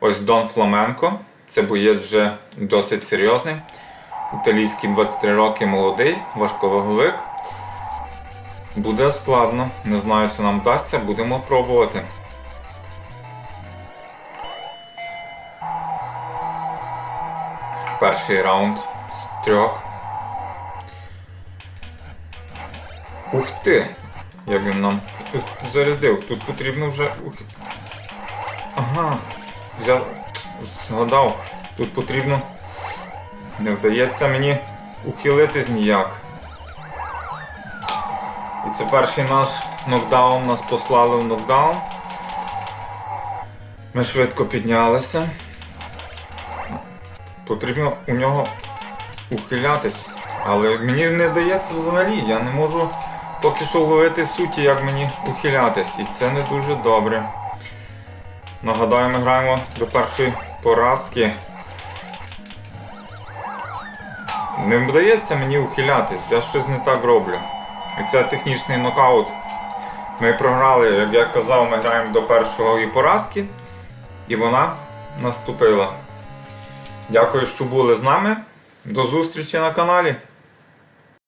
Ось Дон Фламенко. Це боєць вже досить серйозний. Італійський 23 роки молодий, важковаговик. Буде складно. Не знаю, чи нам вдасться, будемо пробувати. Перший раунд з трьох. Ух ти! Як він нам зарядив. Тут потрібно вже. Ага, я згадав. Тут потрібно. Не вдається мені ухилитись ніяк. І це перший наш нокдаун, нас послали в нокдаун. Ми швидко піднялися. Потрібно у нього ухилятись. Але мені не дається взагалі, я не можу поки що ловити суті, як мені ухилятись. І це не дуже добре. Нагадаю, ми граємо до першої поразки. Не вдається мені ухилятись, я щось не так роблю. І це технічний нокаут. Ми програли, як я казав, ми граємо до першої поразки. І вона наступила. Дякую, що були з нами. До зустрічі на каналі.